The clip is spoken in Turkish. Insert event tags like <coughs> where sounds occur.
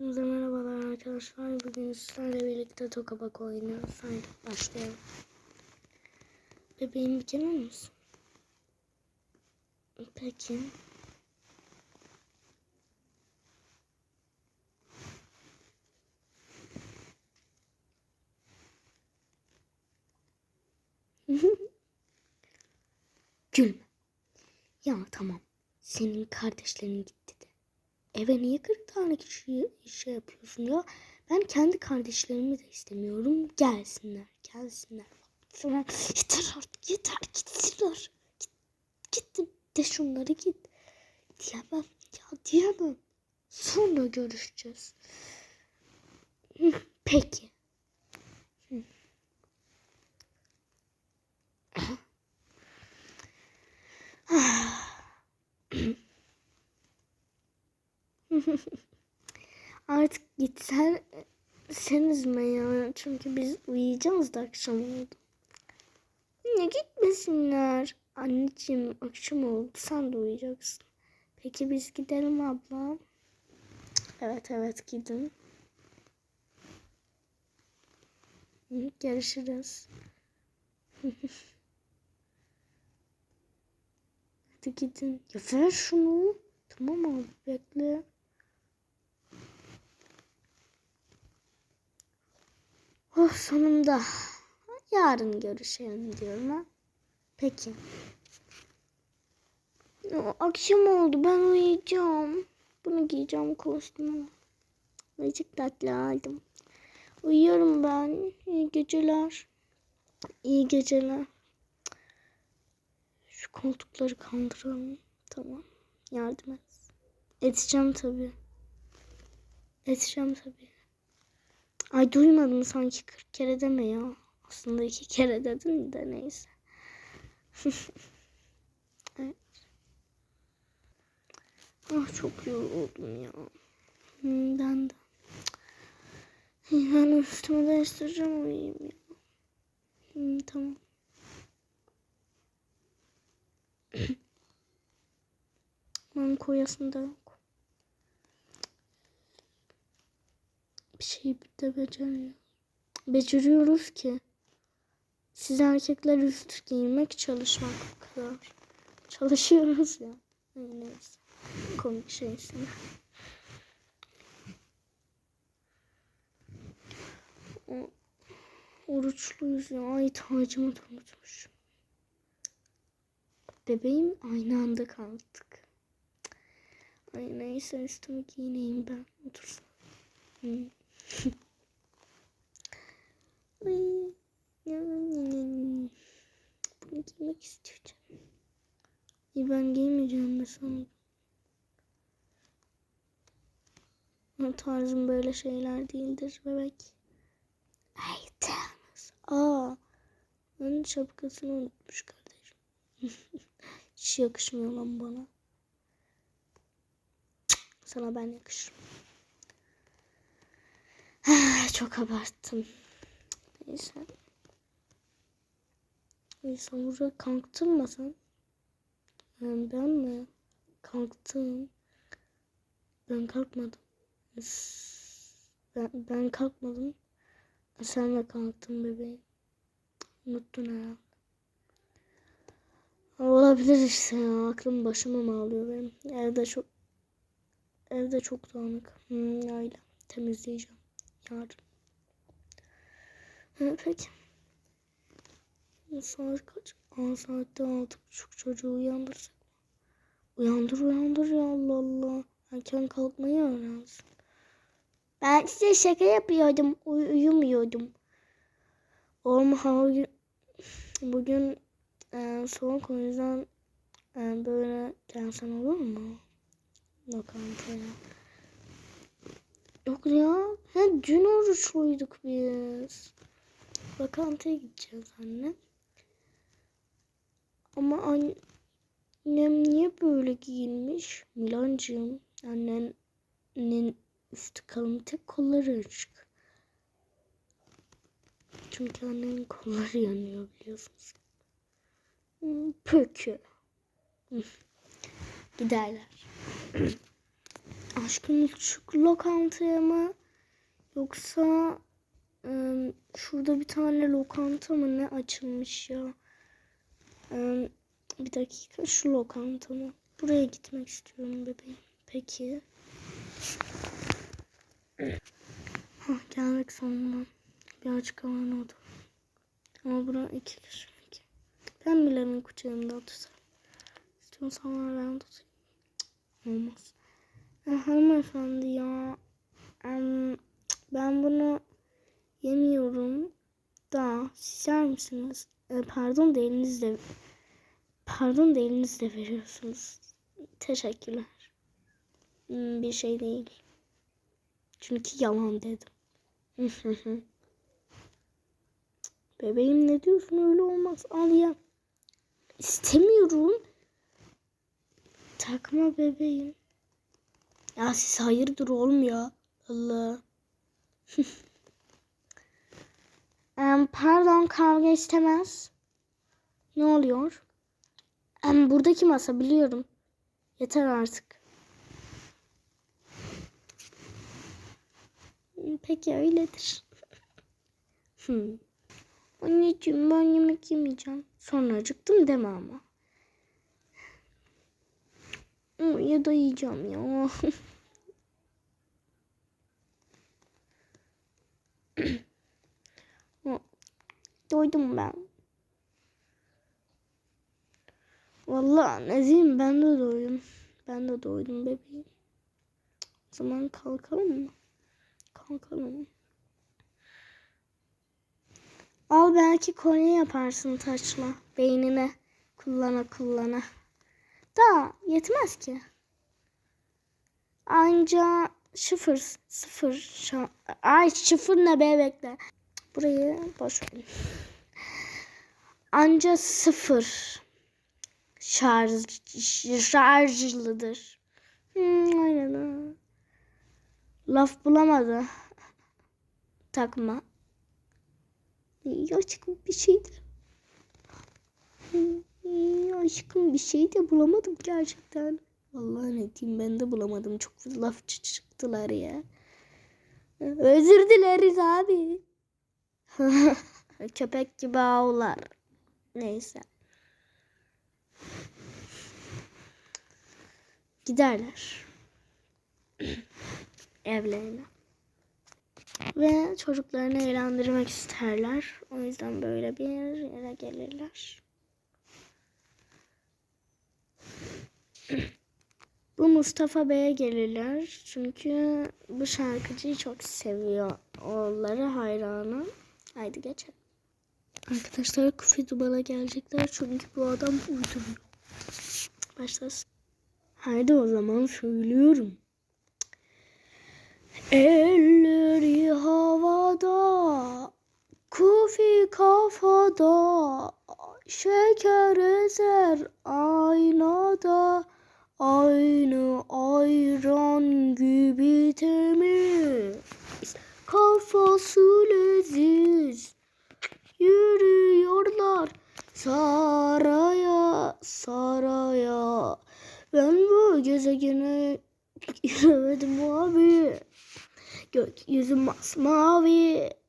Hepinize merhabalar arkadaşlar. Bugün sizlerle birlikte Tokabak oynuyoruz. Haydi başlayalım. Bebeğim gelir misin? Peki. <laughs> Gülme. Ya tamam. Senin kardeşlerin gitti. Eve niye 40 tane kişi şey yapıyorsun ya? Ben kendi kardeşlerimi de istemiyorum. Gelsinler, gelsinler. Tamam. Yeter artık, yeter. Gitsinler. Git, git de şunları git. Diyemem. Ya diyemem. Sonra görüşeceğiz. Peki. Artık gitsen sen üzme ya. Çünkü biz uyuyacağız da akşam oldu. Ne gitmesinler. Anneciğim akşam oldu. Sen de uyuyacaksın. Peki biz gidelim abla. Evet evet gidin. Görüşürüz. <laughs> Hadi gidin. Ya ver şunu. Tamam abi bekle. Oh sonunda. Yarın görüşelim diyorum ha. Peki. Akşam oldu ben uyuyacağım. Bunu giyeceğim kostümü. Azıcık tatlı aldım. Uyuyorum ben. İyi geceler. İyi geceler. Şu koltukları kaldıralım. Tamam. Yardım et. Edeceğim tabii. Edeceğim tabii. Ay duymadım sanki 40 kere deme ya. Aslında iki kere dedin de neyse. <laughs> evet. Ah çok yoruldum ya. Hmm, ben de. Ben üstümü değiştireceğim uyuyayım ya. Hmm, tamam. <coughs> Ben koyasında Bir şey de beceriyor. Beceriyoruz ki. Siz erkekler üst giymek çalışmak bu kadar. Çalışıyoruz ya. Neyse. Komik şeysin. O- Oruçluyuz ya. Ay tacımı da unutmuşum. Bebeğim aynı anda kalktık. Ay neyse üstümü giyineyim ben. Otursun. Hı. Bunu giymek istiyorum. İyi ben giymeyeceğim mi sanırım. Tarzım böyle şeyler değildir bebek. Ay Thanos. Aa. Onun şapkasını unutmuş kardeşim. <laughs> Hiç yakışmıyor lan bana. Sana ben yakışırım. <sighs> Çok abarttım. Neyse. Neyse burada kalktın mı sen? Yani ben mi? Kalktım. Ben kalkmadım. Ben, ben kalkmadım. Sen de kalktın bebeğim. Unuttun herhalde. Olabilir işte ya. Aklım başıma mı alıyor benim? Evde çok evde çok dağınık. Hmm, öyle. Temizleyeceğim. Yarın. Ha, peki. Saat kaç? Aa saatte altı buçuk çocuğu uyandırsak. Uyandır uyandır ya Allah Allah. Erken kalkmayı öğrensin. Ben size şaka yapıyordum. Uy uyumuyordum. Oğlum bugün, bugün e, soğuk o yüzden e, böyle gelsen olur mu? Lokantaya. Yok ya. He, dün oruçluyduk biz. Lokantaya gideceğiz anne. Ama annem niye böyle giyinmiş? Milancığım. Annenin üstü kalın tek kolları açık. Çünkü annenin kolları yanıyor biliyorsunuz. Hmm. Giderler. <clears throat> Aşkım şu lokantaya mı? Yoksa ım, şurada bir tane lokanta mı ne açılmış ya? Im, bir dakika şu lokanta mı? Buraya gitmek istiyorum bebeğim. Peki. Hah gelmek sonunda. Bir açık alan oldu. Ama bura iki kişilik. Ben Milan'ın kucağında otursam. İstiyorsan ben tutayım. Olmaz. Hanımefendi ya. ben bunu yemiyorum da siz yer misiniz? E, pardon da elinizle pardon da elinizle veriyorsunuz. Teşekkürler. Hmm, bir şey değil. Çünkü yalan dedim. <laughs> Bebeğim ne diyorsun öyle olmaz. Al ya. İstemiyorum. Takma bebeğim. Ya siz hayırdır oğlum ya. Allah. <laughs> Em, pardon kavga istemez. Ne oluyor? Em, buradaki masa biliyorum. Yeter artık. Hmm, Peki öyledir. <laughs> Hmm. Anneciğim ben yemek yemeyeceğim. Sonra acıktım deme ama. Ama Ya da yiyeceğim ya. <laughs> <clears throat> Doydum ben. Vallahi Nezihim ben de doydum. Ben de doydum bebeğim. O zaman kalkalım mı? Kalkalım. Al belki kolye yaparsın taçla. Beynine kullana kullana. Da yetmez ki. Anca sıfır sıfır şa- ay sıfır ne be. Burayı boş ver. Anca sıfır şarj şarjlıdır. Hmm, aynen. Laf bulamadı. Takma. Aşkım bir şey de. İyi aşkım bir şey de bulamadım gerçekten. Vallahi ne diyeyim ben de bulamadım. Çok laf çı- çıktılar ya. Özür dileriz abi. <laughs> Köpek gibi ağlar. Neyse. Giderler. <clears throat> Evlerine. Ve çocuklarını eğlendirmek isterler. O yüzden böyle bir yere gelirler. <clears throat> Bu Mustafa Bey'e gelirler. Çünkü bu şarkıcıyı çok seviyor. Oğulları hayranı. Haydi geçelim. Arkadaşlar Kufi Duman'a gelecekler. Çünkü bu adam uyduruyor. Başlasın. Haydi o zaman söylüyorum. Elleri havada, kufi kafada, şeker ezer aynada, aynı ayran gibi temiz, kafası leziz, yürüyorlar saraya saraya. Ben bu gezegene <laughs> giremedim abi. Gökyüzü masmavi.